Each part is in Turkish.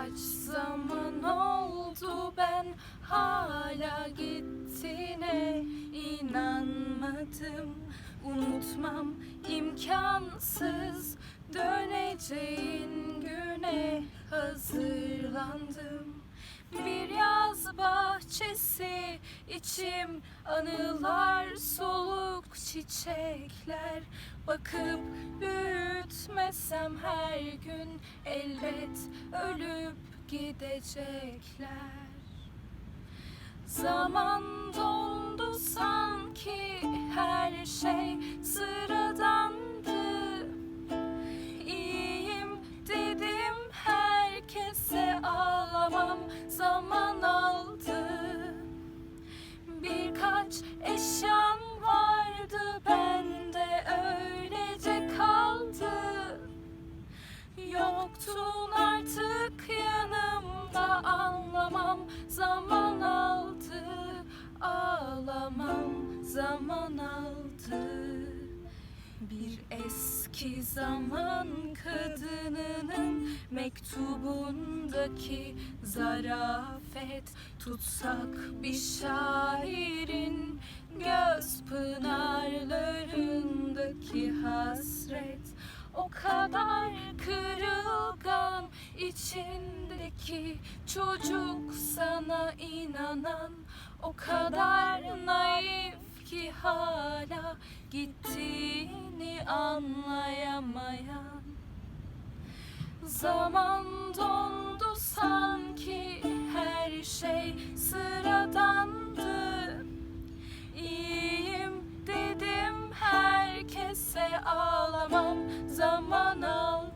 Kaç zaman oldu ben hala gittiğine inanmadım. Unutmam imkansız döneceğin güne hazırlandım. Bir yaz bahçesi içim anılar soluk çiçekler Bakıp büyütmesem her gün elbet ölüp gidecekler. Zaman dondu sanki her şey sıradandı. İyiyim dedim herkese ağlamam. Zaman Yoktun artık yanımda anlamam zaman aldı Ağlamam. Zaman aldı. Bir eski zaman kadınının mektubundaki zarafet. Tutsak bir şairin O kadar kırılgan içindeki çocuk sana inanan O kadar naif ki hala gittiğini anlayamayan. Zaman dondu sanki her şey sıradandı ağlamam zaman aldı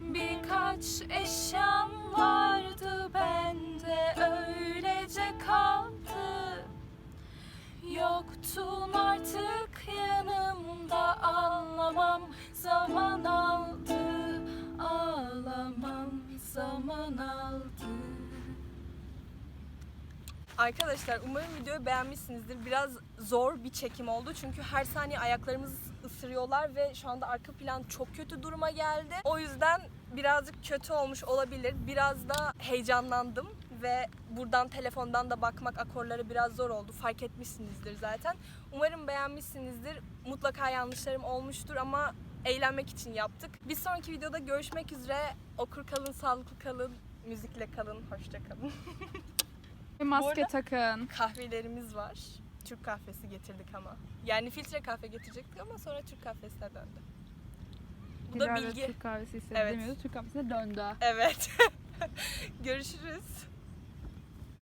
Birkaç eşyam vardı bende öylece kaldı. Yoktun artık yanımda anlamam zaman aldı Arkadaşlar umarım videoyu beğenmişsinizdir. Biraz zor bir çekim oldu çünkü her saniye ayaklarımızı ısırıyorlar ve şu anda arka plan çok kötü duruma geldi. O yüzden birazcık kötü olmuş olabilir. Biraz da heyecanlandım ve buradan telefondan da bakmak akorlara biraz zor oldu. Fark etmişsinizdir zaten. Umarım beğenmişsinizdir. Mutlaka yanlışlarım olmuştur ama eğlenmek için yaptık. Bir sonraki videoda görüşmek üzere. Okur kalın, sağlıklı kalın, müzikle kalın, hoşça kalın. Maske takın. kahvelerimiz var. Türk kahvesi getirdik ama. Yani filtre kahve getirecektik ama sonra Türk kahvesine döndü. Bu da Dilara bilgi. Türk kahvesi istedi Evet. demiyordu. Türk kahvesine döndü. Evet. Görüşürüz.